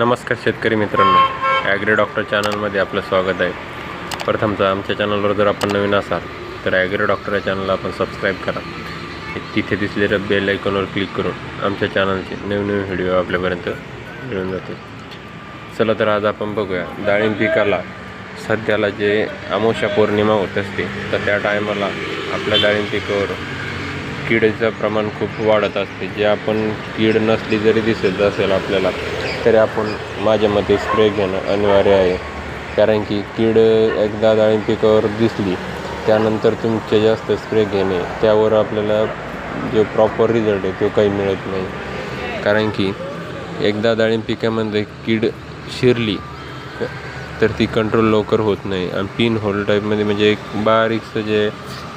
नमस्कार शेतकरी मित्रांनो. ॲग्री डॉक्टर चॅनलमध्ये आपलं स्वागत आहे. प्रथमचं आमच्या चॅनलवर जर आपण नवीन असाल तर ॲग्री डॉक्टर या चॅनलला आपण सबस्क्राईब करा. तिथे दिसलेल्या बेल आयकॉनवर क्लिक करून आमच्या चॅनलचे नवीन नवीन व्हिडिओ आपल्यापर्यंत मिळून जातील. चला तर आज आपण बघूया. डाळिंब पिकाला सध्याला जे अमावस्या पौर्णिमा होत असते तर त्या टायमाला आपल्या डाळिंब पिकावर किडीचं प्रमाण खूप वाढत असते. जे आपण कीड नसली जरी दिसत असेल आपल्याला तरी आपण माझ्या मते स्प्रे घेणं अनिवार्य आहे. कारण की कीड एकदा डाळिंब पिकावर दिसली त्यानंतर तुमचे जास्त स्प्रे घेणे त्यावर आपल्याला जो प्रॉपर रिझल्ट आहे तो काही मिळत नाही. कारण की एकदा डाळिंब पिकामध्ये कीड शिरली तर ती कंट्रोल लवकर होत नाही. आणि पिन होल टाईपमध्ये म्हणजे एक बारीकसं जे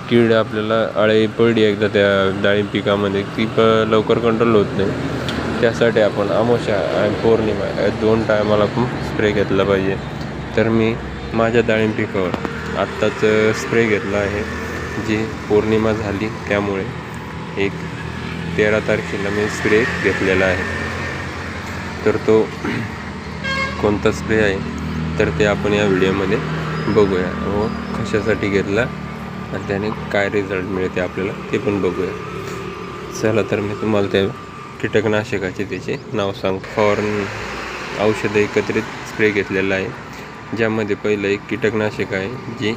कीड आपल्याला आळी पडली एकदा त्या डाळिंब पिकामध्ये ती प लवकर कंट्रोल होत नाही. त्यासाठी आपण अमावस्या आणि पौर्णिमा या दोन टायमाला पण स्प्रे घेतला पाहिजे. तर मी माझ्या डाळिंब पिकावर आत्ताच स्प्रे घेतला आहे जी पौर्णिमा झाली त्यामुळे एक तेरा तारखेला मी स्प्रे घेतलेला आहे. तर तो कोणता स्प्रे आहे तर ते आपण या व्हिडिओमध्ये बघूया. व कशासाठी घेतला आणि त्याने काय रिझल्ट मिळते आपल्याला ते पण बघूया. चला तर मी तुम्हाला त्या कीटकनाशकाचे त्याचे नाव सांग. फॉरन औषधं एकत्रित स्प्रे घेतलेला आहे ज्यामध्ये पहिलं एक कीटकनाशक आहे जे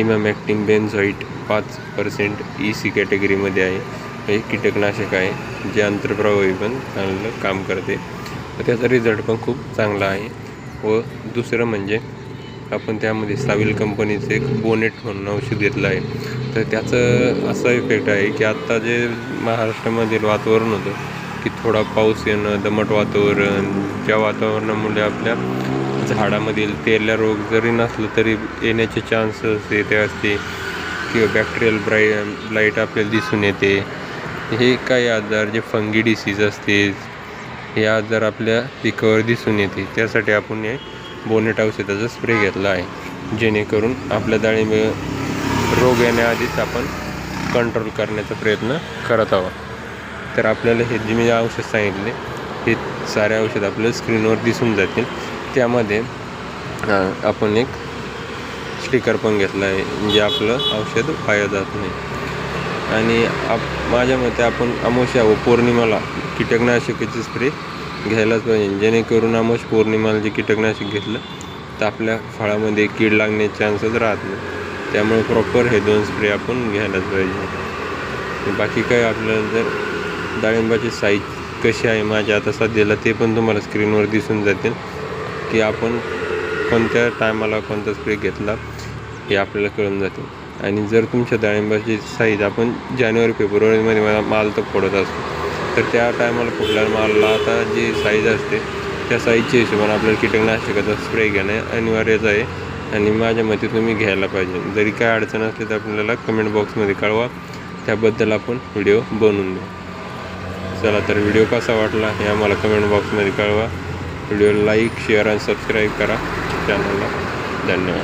इमॅमॅक्टिन बेन्झॉईट पाच पर्सेंट ई सी कॅटेगरीमध्ये आहे. हे कीटकनाशक आहे जे आंतरप्रवाही पण चांगलं काम करते. व त्याचा रिझल्ट पण खूप चांगला आहे. व दुसरं म्हणजे आपण त्यामध्ये साविल कंपनीचं एक बोनेट म्हणून औषध घेतलं आहे. तर त्याचं असा इफेक्ट आहे की आत्ता जे महाराष्ट्रामधील वातावरण होतं की थोडा पाऊस येणं दमट वातावरण ज्या वातावरणामुळे आपल्या झाडामधील तेल्या रोग जरी नसलं तरी येण्याचे चान्सेस येते असते. किंवा बॅक्टेरियल ब्राई ब्लाईट आपल्याला दिसून येते. हे काही आजार जे फंगी डिसीज असते हे आजार आपल्या पिकावर दिसून येते. त्यासाठी आपण हे बोनेट औषधाचा स्प्रे घेतला आहे. जेणेकरून आपल्या डाळिंब रोग येण्याआधीच आपण कंट्रोल करण्याचा प्रयत्न करत आहोत. तर आपल्याला हे जे मी औषध सांगितले हे सारे औषध आपल्याला स्क्रीनवर दिसून जातील. त्यामध्ये आपण एक स्टिकर पण घेतला आहे म्हणजे आपलं औषध वाया जात नाही. आणि आप माझ्या मते आपण अमावस्या व पौर्णिमाला कीटकनाशकाचे स्प्रे घ्यायलाच पाहिजे. जेणेकरून अमावश पौर्णिमाला जे कीटकनाशक घेतलं तर आपल्या फळामध्ये कीड लागण्याचे चान्सेस राहत नाही. त्यामुळे प्रॉपर हे दोन स्प्रे आपण घ्यायलाच पाहिजे. बाकी काय आपल्याला जर डाळिंबाची साईज कशी आहे माझ्या आता सध्याला ते पण तुम्हाला स्क्रीनवर दिसून जातील. की आपण कोणत्या टायमाला कोणता स्प्रे घेतला हे आपल्याला कळून जाते आणि जर तुमच्या डाळिंबाची साईज आपण जानेवारी फेब्रुवारीमध्ये मला माल तर फोडत असतो. तर त्या टायमाला फुटल्या मालला आता जी साईज असते त्या साईजच्या हिशोबाने आपल्याला कीटकनाशकाचा स्प्रे घेणं अनिवार्यच आहे. आणि माझ्या मते तुम्ही घ्यायला पाहिजे. जरी काय अडचण असली तर आपल्याला कमेंट बॉक्समध्ये कळवा. त्याबद्दल आपण व्हिडिओ बनवून देऊ. चला तर व्हिडिओ कसा वाटला हे आम्हाला कमेंट बॉक्समध्ये कळवा. व्हिडिओ लाईक शेअर आणि सबस्क्राईब करा. चॅनलला धन्यवाद.